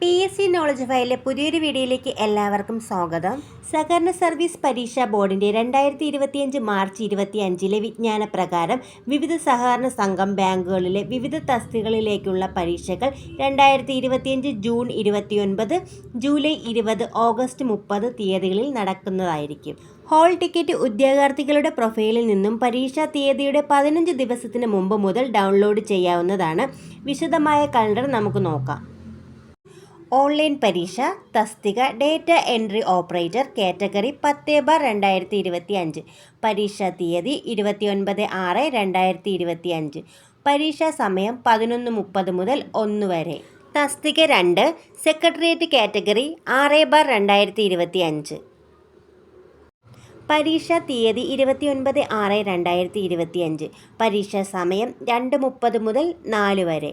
P S C knowledge ഫയലിലെ പുതിയൊരു വീഡിയോയിലേക്ക് എല്ലാവർക്കും സ്വാഗതം. സഹകരണ സർവീസ് പരീക്ഷാ ബോർഡിന്റെ രണ്ടായിരത്തി ഇരുപത്തിയഞ്ച് മാർച്ച് ഇരുപത്തി അഞ്ചിലെ വിജ്ഞാന പ്രകാരം വിവിധ സഹകരണ സംഘം ബാങ്കുകളിലെ വിവിധ തസ്തികളിലേക്കുള്ള പരീക്ഷകൾ രണ്ടായിരത്തി ഇരുപത്തിയഞ്ച് ജൂൺ ഇരുപത്തിയൊൻപത് ജൂലൈ ഇരുപത് ഓഗസ്റ്റ് മുപ്പത് തീയതികളിൽ നടക്കുന്നതായിരിക്കും. ഹോൾ ടിക്കറ്റ് ഉദ്യോഗാർത്ഥികളുടെ പ്രൊഫൈലിൽ നിന്നും പരീക്ഷാ തീയതിയുടെ പതിനഞ്ച് ദിവസത്തിന് മുമ്പ് മുതൽ ഡൗൺലോഡ് ചെയ്യാവുന്നതാണ്. വിശദമായ കലണ്ടർ നമുക്ക് നോക്കാം. ഓൺലൈൻ പരീക്ഷ തസ്തിക ഡേറ്റ എൻട്രി ഓപ്പറേറ്റർ കാറ്റഗറി പത്ത് ബാർ രണ്ടായിരത്തി ഇരുപത്തി അഞ്ച് പരീക്ഷാ തീയതി ഇരുപത്തിയൊൻപത് ആറ് രണ്ടായിരത്തി ഇരുപത്തി അഞ്ച് പരീക്ഷാ സമയം പതിനൊന്ന് മുപ്പത് മുതൽ ഒന്ന് വരെ. തസ്തിക രണ്ട് സെക്രട്ടേറിയറ്റ് കാറ്റഗറി ആറ് ബാർ രണ്ടായിരത്തി ഇരുപത്തി അഞ്ച് പരീക്ഷാ തീയതി ഇരുപത്തിയൊൻപത് ആറ് രണ്ടായിരത്തി ഇരുപത്തി അഞ്ച് പരീക്ഷാ സമയം രണ്ട് മുപ്പത് മുതൽ നാല് വരെ.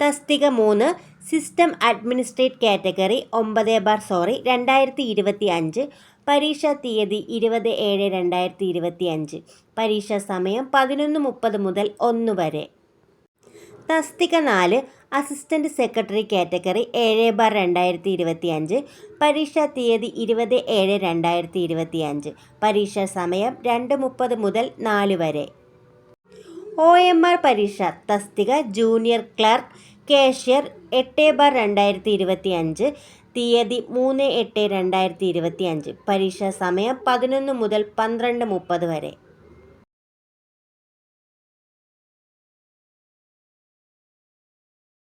തസ്തിക മൂന്ന് സിസ്റ്റം അഡ്മിനിസ്ട്രേറ്റ് കാറ്റഗറി ഒമ്പത് ബാർ സോറി രണ്ടായിരത്തി ഇരുപത്തി അഞ്ച് പരീക്ഷാ തീയതി ഇരുപത് ഏഴ് രണ്ടായിരത്തി ഇരുപത്തി അഞ്ച് പരീക്ഷാ സമയം പതിനൊന്ന് മുപ്പത് മുതൽ ഒന്ന് വരെ. തസ്തിക നാല് അസിസ്റ്റന്റ് സെക്രട്ടറി കാറ്റഗറി ഏഴ് ബാർ രണ്ടായിരത്തി ഇരുപത്തി അഞ്ച് പരീക്ഷാ തീയതി ഇരുപത് ഏഴ് രണ്ടായിരത്തി ഇരുപത്തി അഞ്ച് പരീക്ഷാ സമയം രണ്ട് മുപ്പത് മുതൽ നാല് വരെ. ഒ എം ആർ പരീക്ഷ തസ്തിക ജൂനിയർ ക്ലർക്ക് കാഷ്യർ എട്ട് ബാർ രണ്ടായിരത്തി ഇരുപത്തി അഞ്ച് തീയതി മൂന്ന് എട്ട് രണ്ടായിരത്തി ഇരുപത്തി അഞ്ച് പരീക്ഷാ സമയം പതിനൊന്ന് മുതൽ പന്ത്രണ്ട് മുപ്പത് വരെ.